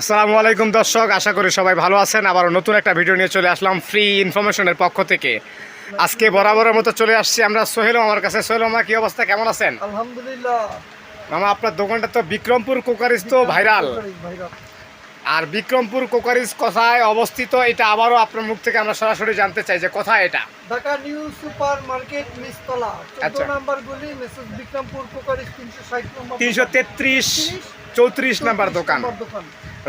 আসসালামু আলাইকুম দর্শক আশা করি সবাই ভালো আছেন। আবার নতুন একটা ভিডিও নিয়ে চলে আসলাম ফ্রি ইনফরমেশনের পক্ষ থেকে। আজকে বরাবরের মতো চলে আসছি আমরা সোহেল আমার কাছে। সোহেল আমার কি অবস্থা? কেমন আছেন? আলহামদুলিল্লাহ। মামা আপনার দোকানটা তো বিক্রমপুর কোকারিজ তো ভাইরাল। আর বিক্রমপুর কোকারিজ কোথায় অবস্থিত এটা আবারও আপনার মুখ থেকে আমরা সরাসরি জানতে চাই যে কোথায় এটা। ঢাকা নিউ সুপার মার্কেট চোদ্দ আচ্ছা। নাম্বার গলি মেসেজ বিক্রমপুর কোকারিস তিনশো ষাট নম্বর তিনশো তেত্রিশ চৌত্রিশ নাম্বার দোকান।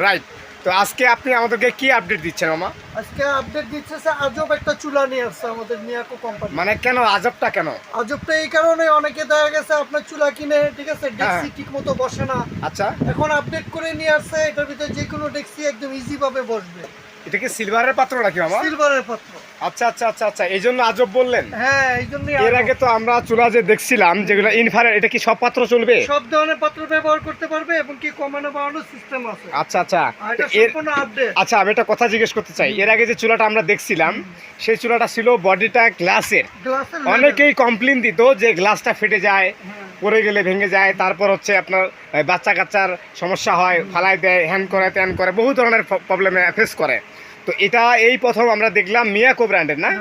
রাইট তো আজকে আপনি আমাদেরকে কি আপডেট দিচ্ছেন মামা? আজকে আপডেট দিচ্ছে যে আজব একটা চুলা নিয়ে আসছে আমাদের মিয়াকো কোম্পানি মানে কেন? আজবটা কেন? আজবটা এই কারণে অনেকে দেখা গেছে আপনার চুলা কিনে ঠিক আছে ডেক্সি ঠিক মতো বসে না। আচ্ছা। এখন আপডেট করে নিয়ে আসছে এটার ভিতরে যে কোনো ডেক্সি একদম ইজি ভাবে বসবে। এটা কি সিলভারের পাত্র নাকি মামা? সিলভারের পাত্র। আচ্ছা আচ্ছা আচ্ছা আচ্ছা এই জন্য আজব বললেন। হ্যাঁ এই এর আগে তো আমরা চুলা যে দেখছিলাম যেগুলো ইনফারেট এটা কি সব পাত্র চলবে? সব ধরনের পাত্র ব্যবহার করতে পারবে এবং কি কমানো বাড়ানোর সিস্টেম আছে। আচ্ছা আচ্ছা। সম্পূর্ণ আপডেট আচ্ছা আমি একটা কথা জিজ্ঞেস করতে চাই। এর আগে যে চুলাটা আমরা দেখছিলাম সেই চুলাটা ছিল বডিটা গ্লাসের গ্লাসের অনেকেই কমপ্লেন দিত যে গ্লাসটা ফেটে যায়। পড়ে গেলে ভেঙে যায় তারপর হচ্ছে আপনার বাচ্চা কাচ্চার সমস্যা হয় ফালাই দেয় হ্যান করে ত্যান করে বহু ধরনের প্রবলেমে ফেস করে। তো এটা এই প্রথম আমরা দেখলাম মিয়াকো ব্র্যান্ডের না?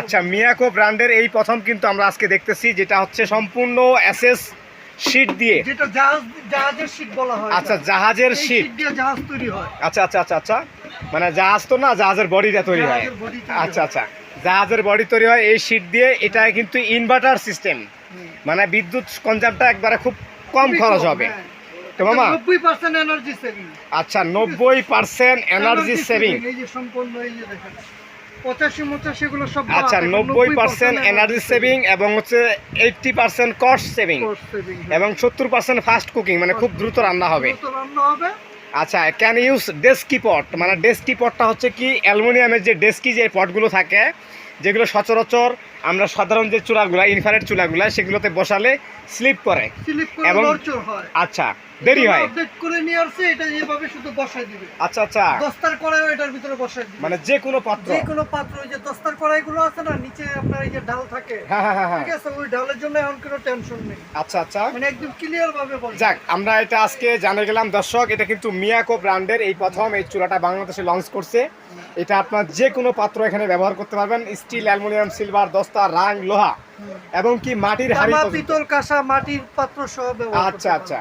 আচ্ছা মিয়াকো ব্র্যান্ডের এই প্রথম কিন্তু আমরা আজকে দেখতেছি যেটা হচ্ছে সম্পূর্ণ অ্যাসেস শীট দিয়ে। যেটা জাহাজ জাহাজের শীট বলা হয়। আচ্ছা জাহাজের শীট। শীট দিয়ে জাহাজ তৈরি হয়। আচ্ছা আচ্ছা আচ্ছা আচ্ছা। মানে জাহাজ তো না জাহাজের বডিটা তৈরি হয়। আচ্ছা আচ্ছা। জাহাজের বডি তৈরি হয় এই শীট দিয়ে এটা কিন্তু ইনভার্টার সিস্টেম। মানে বিদ্যুৎ কনজামটা একবারে খুব কম খরচ হবে। হ্যাঁ। তো মামা? আচ্ছা নব্বই পার্সেন্ট এনার্জি সেভিং এই যে সম্পূর্ণ এই যে দেখেন। পঁচাশি মোচাশি গুলো সব বাদ, আচ্ছা নব্বই পার্সেন্ট এনার্জি সেভিং এবং হচ্ছে এইটটি পার্সেন্ট কস্ট সেভিং। এবং সত্তর পার্সেন্ট ফাস্ট কুকিং মানে খুব দ্রুত রান্না হবে। দ্রুত রান্না হবে। আচ্ছা ক্যান ইউজ ডেস্কি পট মানে ডেস্কি পটটা হচ্ছে কি অ্যালুমিনিয়ামের যে ডেস্কি যে পটগুলো থাকে যেগুলো সচরাচর আমরা সাধারণ যে চুলাগুলো ইনফারেট চুলাগুলো সেগুলোতে বসালে স্লিপ করে এবং- আচ্ছা দেরি হয়। আপডেট করে নিয়ে আসছে এটা যেভাবে শুধু বসাই দিবে। আচ্ছা আচ্ছা। দস্তার কড়াইও এটার ভিতরে বসাই দিবে। মানে যে কোনো পাত্র। যে কোনো পাত্র ওই যে দস্তার কড়াইগুলো আছে না নিচে আপনার এই যে ডাল থাকে হ্যাঁ হ্যাঁ হ্যাঁ ঠিক আছে ওই ডালের জন্য এখন কোনো টেনশন নেই। আচ্ছা আচ্ছা। মানে একদম ক্লিয়ার ভাবে যাক আমরা এটা আজকে জানে গেলাম দর্শক এটা কিন্তু মিয়াকো ব্র্যান্ডের এই প্রথম এই চুলাটা বাংলাদেশে লঞ্চ করছে। এটা আপনার যে কোনো পাত্র এখানে ব্যবহার করতে পারবেন। স্টিল অ্যালুমিনিয়াম সিলভার দস্তা রাং লোহা এবং কি মাটির হাড়ি পিতল কাঁসা মাটির পাত্র সহ আচ্ছা আচ্ছা।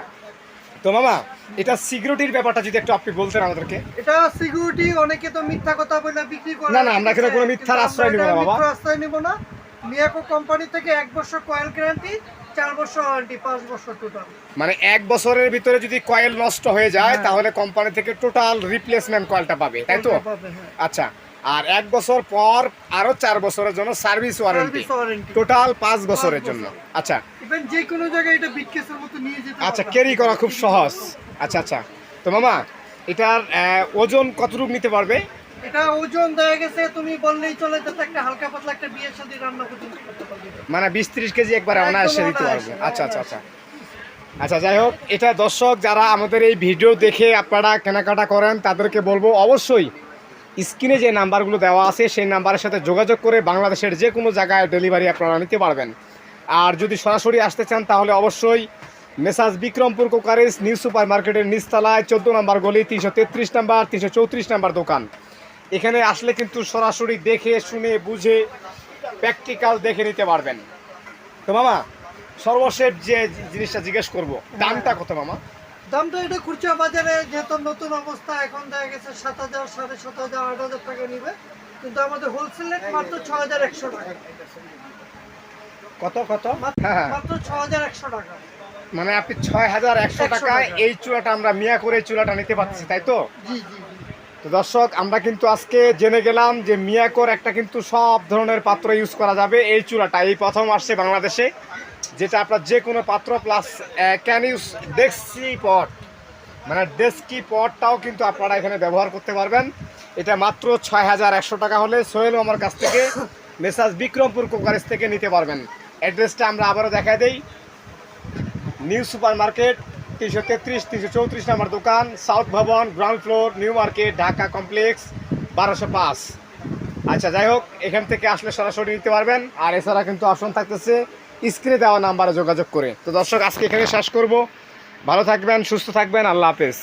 তো মামা এটা সিকিউরিটির ব্যাপারটা যদি একটু আপনি বলতেন আমাদেরকে এটা সিকিউরিটি অনেকে তো মিথ্যা কথা বলে বিক্রি করে না, না, আমরা এখানে কোনো মিথ্যার আশ্রয় নিব না, বাবা। আশ্রয় নিব না মিয়াকো কোম্পানি থেকে এক বছর কয়েল গ্যারান্টি চার বছর ওয়ারেন্টি পাঁচ বছর টোটাল মানে এক বছরের ভিতরে যদি কয়েল নষ্ট হয়ে যায় হ্যাঁ। তাহলে কোম্পানি থেকে টোটাল রিপ্লেসমেন্ট কয়েলটা পাবে তাই তো হ্যাঁ। আচ্ছা আর এক বছর পর আরও চার বছরের জন্য সার্ভিস ওয়ারেন্টি। টোটাল পাঁচ বছরের জন্য। আচ্ছা। যে কোনো জায়গায় এটা বিটকেসের মতো নিয়ে যেতে আচ্ছা ক্যারি করা খুব সহজ। আচ্ছা আচ্ছা। তো মামা এটার ওজন কতটুকু নিতে পারবে? এটা ওজন দেখা গেছে তুমি বললেই চলে যাতে একটা হালকা পাতলা একটা বিয়ের সাথে রান্না পর্যন্ত করতে পারবে মানে বিশ ত্রিশ কেজি একবারে অনায়াসে দিতে পারবে। আচ্ছা আচ্ছা আচ্ছা। আচ্ছা যাই হোক এটা দর্শক যারা আমাদের এই ভিডিও দেখে আপনারা কেনাকাটা করেন তাদেরকে বলব অবশ্যই স্ক্রিনে যে নাম্বারগুলো দেওয়া আছে, সেই নাম্বারের সাথে যোগাযোগ করে বাংলাদেশের যে কোনো জায়গায় ডেলিভারি আপনারা নিতে পারবেন। আর যদি সরাসরি আসতে চান, তাহলে অবশ্যই মেসাজ বিক্রমপুর কোকারিস নিউ সুপার মার্কেটের নিচতলায় চোদ্দ নাম্বার গলি, তিনশো তেত্রিশ নাম্বার, তিনশো চৌত্রিশ নাম্বার দোকান। এখানে আসলে কিন্তু সরাসরি দেখে, শুনে, বুঝে প্র্যাকটিক্যাল দেখে নিতে পারবেন। তো মামা, সর্বশেষ যে জিনিসটা জিজ্ঞেস করব, দামটা কত মামা? দামটা এটা খুচরা বাজারে যেহেতু নতুন অবস্থা এখন দেখা গেছে সাত হাজার সাড়ে সাত হাজার আট হাজার টাকা নিবে। কিন্তু আমাদের হোলসেল রেট মাত্র ছ হাজার একশো টাকা। কত কত? মাত্র- হ্যাঁ হ্যাঁ। মাত্র ছ হাজার একশো টাকা। মানে আপনি ছয় হাজার একশো টাকায় টাকা। এই চুলাটা আমরা মিয়া করে এই চুলাটা নিতে পারছি তাই তো? জি জি জি। তো দর্শক আমরা কিন্তু আজকে জেনে গেলাম যে মিয়াকোর একটা কিন্তু সব ধরনের পাত্র ইউজ করা যাবে এই চুলাটা এই প্রথম আসছে বাংলাদেশে। যেটা আপনার যে কোনো পাত্র প্লাস ক্যান ইউজ ডেস্কি পট মানে ডেস্কি পটটাও কিন্তু আপনারা এখানে ব্যবহার করতে পারবেন। এটা মাত্র ছয় হাজার একশো টাকা হলে সোহেল আমার কাছ থেকে, মেসাজ বিক্রমপুর কোকারেজ থেকে নিতে পারবেন। অ্যাড্রেসটা আমরা আবারও দেখা দেই। নিউ সুপার মার্কেট তিনশো তেত্রিশ, তিনশো চৌত্রিশ নম্বর দোকান, সাউথ ভবন, ground floor, new market, Dhaka complex, বারোশো পাঁচ। আচ্ছা যাই হোক, এখান থেকে আসলে সরাসরি নিতে পারবেন। আর এছাড়া কিন্তু অপশন থাকতেছে স্ক্রিনে দেওয়া নাম্বারে যোগাযোগ করে। তো দর্শক, আজকে এখানে শেষ করব। ভালো থাকবেন, সুস্থ থাকবেন, আল্লাহ হাফেজ।